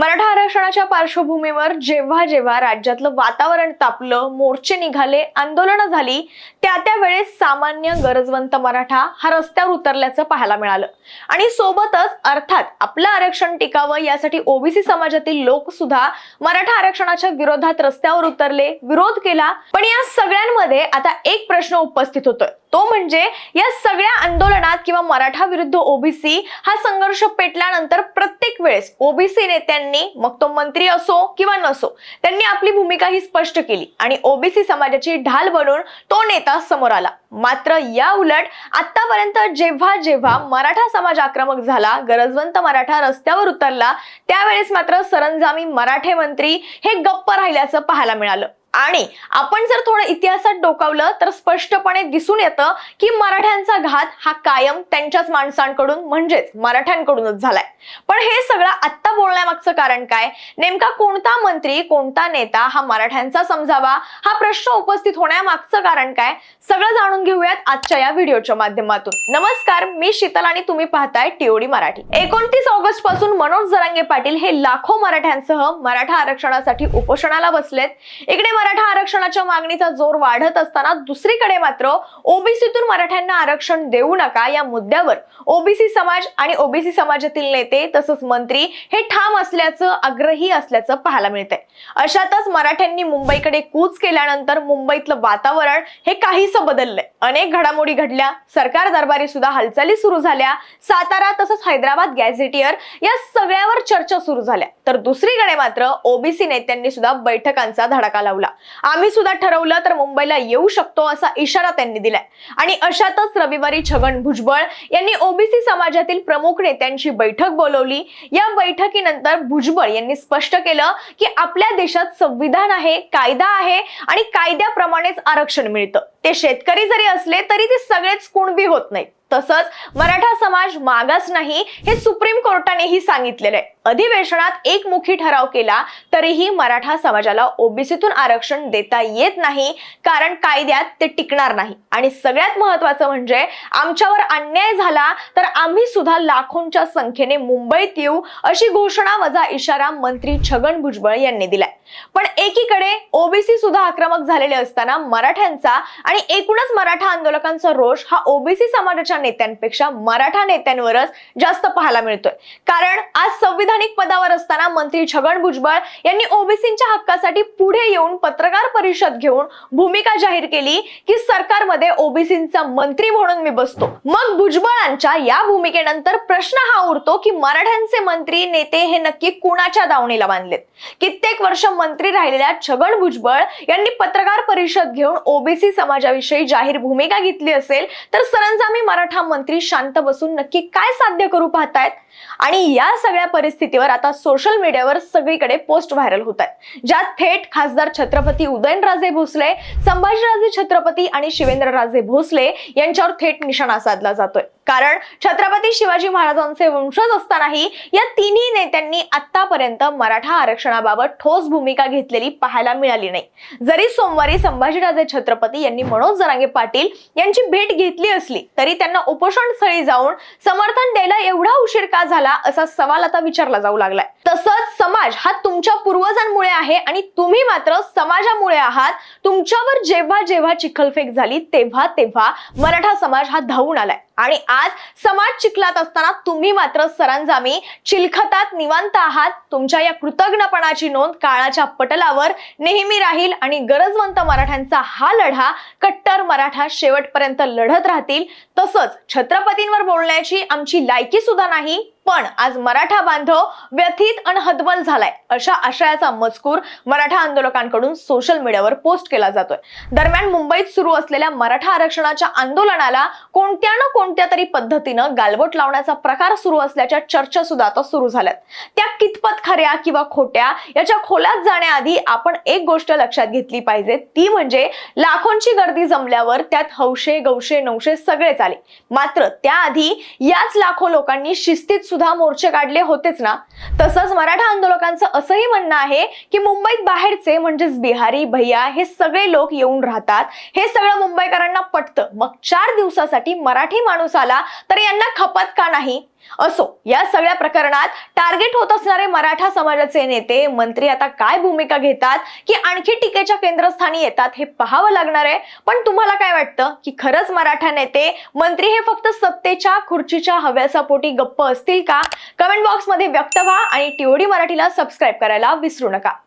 मराठा आरक्षणाच्या पार्श्वभूमीवर जेव्हा जेव्हा राज्यातलं वातावरण तापलं मोर्चे निघाले आंदोलनं झाली त्या त्यावेळेस सामान्य गरजवंत मराठा हा रस्त्यावर उतरल्याचं पाहायला मिळालं. आणि सोबतच अर्थात आपलं आरक्षण टिकावं यासाठी ओबीसी समाजातील लोक सुद्धा मराठा आरक्षणाच्या विरोधात रस्त्यावर उतरले विरोध केला. पण या सगळ्यांमध्ये आता एक प्रश्न उपस्थित होतोय. तो म्हणजे या सगळ्या आंदोलनात किंवा मराठा विरुद्ध ओबीसी हा संघर्ष पेटल्यानंतर प्रत्येक वेळेस ओबीसी नेत्यांनी मग तो मंत्री असो किंवा नसो त्यांनी आपली भूमिका ही स्पष्ट केली आणि ओबीसी समाजाची ढाल बनून तो नेता समोर आला. मात्र या उलट आतापर्यंत जेव्हा जेव्हा मराठा समाज आक्रमक झाला गरजवंत मराठा रस्त्यावर उतरला त्यावेळेस मात्र सरंजामी मराठे मंत्री हे गप्प राहिल्याचं पाहायला मिळालं. आणि आपण जर थोडं इतिहासात डोकावलं तर स्पष्टपणे दिसून येतं की मराठ्यांचा घात हा कायम त्यांच्याच माणसांकडून म्हणजेच मराठ्यांकडूनच झालाय. पण हे सगळं आत्ता बोलण्यामागचं कारण काय? नेमका कोणता मंत्री कोणता नेता हा मराठ्यांचा समजावा? हा प्रश्न उपस्थित होण्यामागचं कारण काय? सगळं जाणून घेऊयात आजच्या या व्हिडिओच्या माध्यमातून. नमस्कार मी शीतल आणि तुम्ही पाहताय टीओडी मराठी. एकोणतीस ऑगस्टपासून मनोज जरांगे पाटील हे लाखो मराठ्यांसह मराठा आरक्षणासाठी उपोषणाला बसलेत. इकडे मराठा आरक्षणाच्या मागणीचा जोर वाढत असताना दुसरीकडे मात्र ओबीसीतून मराठ्यांना आरक्षण देऊ नका या मुद्द्यावर. ओबीसी समाज आणि ओबीसी समाजातील नेते तसंच मंत्री हे ठाम असल्याचं आग्रही असल्याचं पाहायला मिळतंय. अशातच मराठ्यांनी मुंबईकडे कूच केल्यानंतर मुंबईतलं वातावरण हे काहीसं बदललंय. अनेक घडामोडी घडल्या सरकार दरबारी सुद्धा हालचाली सुरू झाल्या सातारा तसंच हैदराबाद गॅझेटियर या सगळ्यावर चर्चा सुरू झाल्या. तर दुसरीकडे मात्र ओबीसी नेत्यांनी सुद्धा बैठकांचा धडाका लावला. आम्ही सुद्धा ठरवलं तर मुंबईला येऊ शकतो असा इशारा त्यांनी दिलाय. आणि अशातच रविवारी छगन भुजबळ यांनी ओबीसी समाजातील प्रमुख नेत्यांची बैठक बोलवली. या बैठकीनंतर भुजबळ यांनी स्पष्ट केलं की आपल्या देशात संविधान आहे कायदा आहे आणि कायद्याप्रमाणेच आरक्षण मिळतं. ते शेतकरी जरी असले तरी ते सगळेच कुणबी होत नाहीत. तसंच मराठा समाज मागास नाही हे सुप्रीम कोर्टानेही सांगितलेलं आहे. अधिवेशनात एकमुखी ठराव केला तरीही मराठा समाजाला ओबीसीतून आरक्षण देता येत नाही कारण कायद्यात ते टिकणार नाही. आणि सगळ्यात महत्वाचं म्हणजे आमच्यावर अन्याय झाला तर आम्ही सुद्धा लाखोंच्या संख्येने मुंबईत येऊ अशी घोषणा वजा इशारा मंत्री छगन भुजबळ यांनी दिलाय. पण एकीकडे ओबीसी सुद्धा आक्रमक झालेले असताना मराठ्यांचा आणि एकूणच मराठा आंदोलकांचा रोष हा ओबीसी समाजाच्या नेत्यांपेक्षा मराठा नेत्यांवरच जास्त पाहायला मिळतोय. कारण आज संविधानिक पदावर असताना मंत्री छगन भुजबळ यांनी ओबीसींच्या हक्कासाठी पुढे येऊन पत्रकार परिषद घेऊन भूमिका जाहीर केली की सरकारमध्ये ओबीसींचा मंत्री म्हणून मी बसतो. मग भुजबळांच्या या भूमिकेनंतर प्रश्न हा उरतो की मराठ्यांचे मंत्री नेते हे नक्की कुणाच्या दावणीला बांधलेत? कित्येक वर्ष मंत्री राहिलेल्या छगन भुजबळ यांनी पत्रकार परिषद घेऊन ओबीसी समाजाविषयी जाहीर भूमिका घेतली असेल तर सरंजामी मराठा मंत्री शांत बसून नक्की काय साध्य करू पाहतायत? आणि या सगळ्या परिस्थितीवर आता सोशल मीडियावर सगळीकडे पोस्ट व्हायरल होत आहेत. ज्यात थेट खासदार छत्रपती उदयनराजे भोसले संभाजीराजे छत्रपती आणि शिवेंद्रराजे भोसले यांच्यावर थेट निशाणा साधला जातोय. कारण छत्रपती शिवाजी महाराजांचे वंशज असतानाही या तिन्ही नेत्यांनी आतापर्यंत मराठा आरक्षणाबाबत ठोस भूमिका घेतलेली पाहायला मिळाली नाही. जरी सोमवारी संभाजीराजे छत्रपती यांनी मनोज जरांगे पाटील यांची भेट घेतली असली तरी त्यांना उपोषण स्थळी जाऊन समर्थन द्यायला एवढा उशीर का झाला असा सवाल आता विचारला जाऊ लागलाय. तसंच समाज हा तुमच्या पूर्वजांमुळे आहे आणि तुम्ही मात्र समाजामुळे आहात. तुमच्यावर जेव्हा जेव्हा चिखलफेक झाली तेव्हा तेव्हा मराठा समाज हा धावून आलाय. आणि आज समाज चिखलात असताना तुम्ही मात्र सरांजामी चिलखतात निवांत आहात. तुमच्या या कृतज्ञपणाची नोंद काळाच्या पटलावर नेहमी राहील आणि गरजवंत मराठ्यांचा हा लढा कट्टर मराठा शेवटपर्यंत लढत राहतील. तसंच छत्रपतींवर बोलण्याची आमची लायकी सुद्धा नाही. पण आज मराठा बांधव व्यथित आणि हतबल झालाय अशा आशयाचा मजकूर मराठा आंदोलकांकडून सोशल मीडियावर पोस्ट केला जातोय. दरम्यान मुंबईत सुरू असलेल्या मराठा आरक्षणाच्या आंदोलनाला कोणत्या ना कोणत्या तरी पद्धतीनं गालबोट लावण्याचा प्रकार सुरू असल्याच्या चर्चा सुद्धा आता सुरू झाल्यात. त्या कितपत खऱ्या किंवा खोट्या याच्या खोलात जाण्याआधी आपण एक गोष्ट लक्षात घेतली पाहिजे ती म्हणजे लाखोंची गर्दी जमल्यावर त्यात हौशे गौशे नऊशे सगळेच आले. मात्र त्याआधी याच लाखो लोकांनी शिस्तीत सुद्धा सुद्धा मोर्चे काढले होतेच ना? तसंच मराठा आंदोलकांचं असंही म्हणणं आहे की मुंबईत बाहेरचे म्हणजेच बिहारी भैया हे सगळे लोक येऊन राहतात. हे सगळं मुंबईकरांना पटतं. मग चार दिवसासाठी मराठी माणूस आला तर यांना खपत का नाही? असो या सगळ्या प्रकरणात टार्गेट होत असणारे मराठा समाजाचे नेते मंत्री आता काय भूमिका घेतात की आणखी टीकेच्या केंद्रस्थानी येतात हे पाहावं लागणार आहे. पण तुम्हाला काय वाटतं की खरंच मराठा नेते मंत्री हे फक्त सत्तेच्या खुर्चीच्या हव्यासापोटी गप्प असतील का? कमेंट बॉक्समध्ये व्यक्त व्हा आणि टिओडी मराठीला सबस्क्राईब करायला विसरू नका.